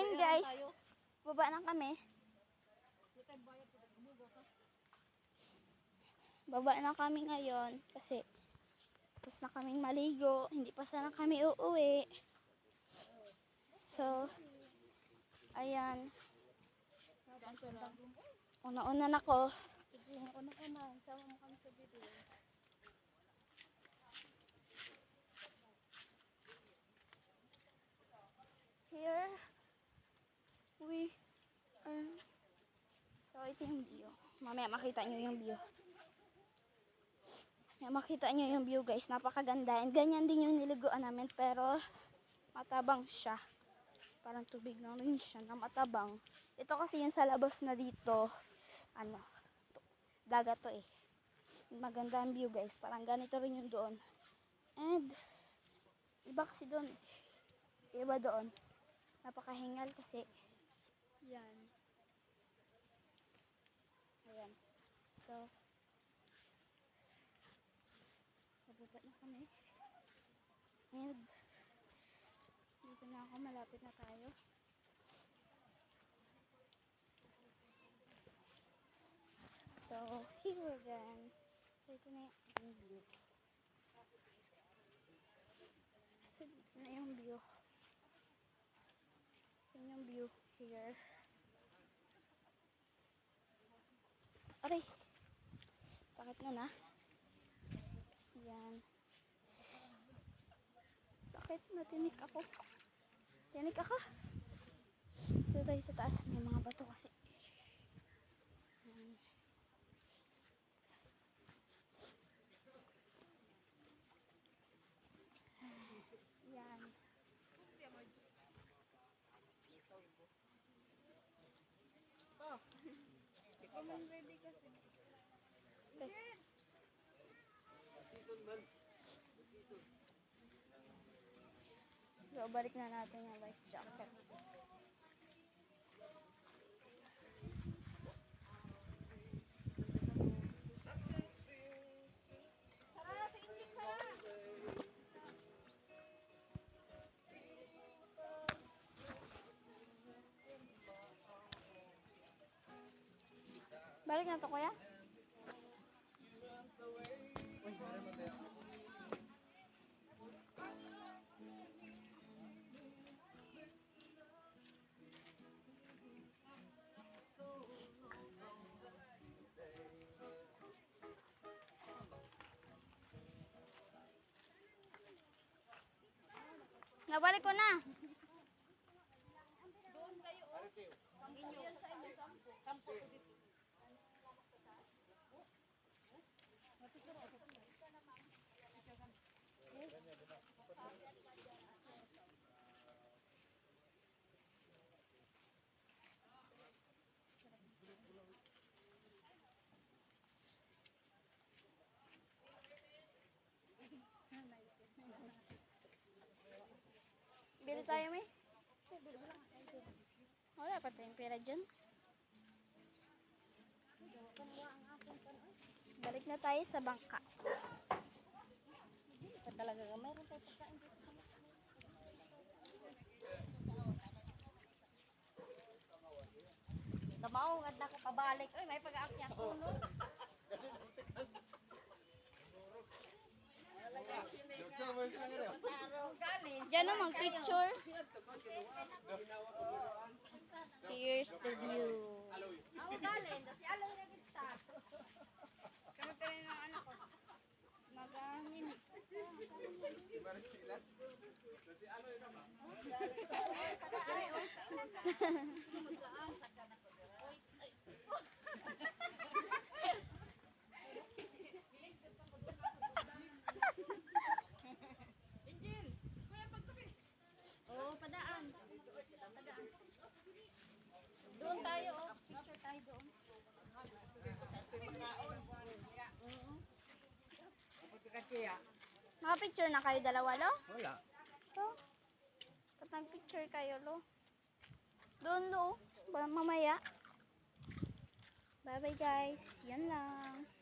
in guys. Baba na kami. Baba na kami ngayon kasi tapos na kaming maligo. Hindi pa sana kami uuwi. So, ayan. Una-una na ko. Sige, unang-una, sama mo kami sa video. Here, we are... So, ito yung view. Mamaya makita nyo yung view. Mamaya makita nyo yung view, guys. Napakaganda. And ganyan din yung niliguan namin. Pero, matabang siya. Parang tubig lang rin siya na matabang. Ito kasi yung sa labas na dito. Ano, to- dagat to eh. Maganda ang view, guys. Parang ganito rin yung doon. And, iba kasi doon. Iba doon napakahingal kasi yan. Ayan. So bababa na kami. And dito na ako malapit na tayo. So here again. So ito na yung view. So dito na yung view. Yun yung view here. Aray! Sakit na na. Yan. Sakit na. Tinik ako. Tinik ako. Dito tayo sa taas. May mga bato kasi. Yan. Yan. Kasi. So, balik na natin yung life jacket. Balik na to, kuya? Nabalik ko na. Bili tayo, may? Wala pa tayong pera dyan. Balik na tayo sa bangka. Pa talaga nga, mayroon tayo pagkain dito. Tamaw, nga na ko pabalik. Uy, may pag-aakyat ulo. Galing. Diyan naman, picture. Here's the view. Ako galing. Kasi alaw na kita. Kami pa rin ang anak ko. Maganin. Oo, padaan. Padaan. Doon tayo, oh. Picture tayo doon. Nakapicture na kayo dalawa, lo? Wala. To. Ba't picture kayo, lo? Doon. Ba, mamaya. Bye-bye, guys. Yan lang.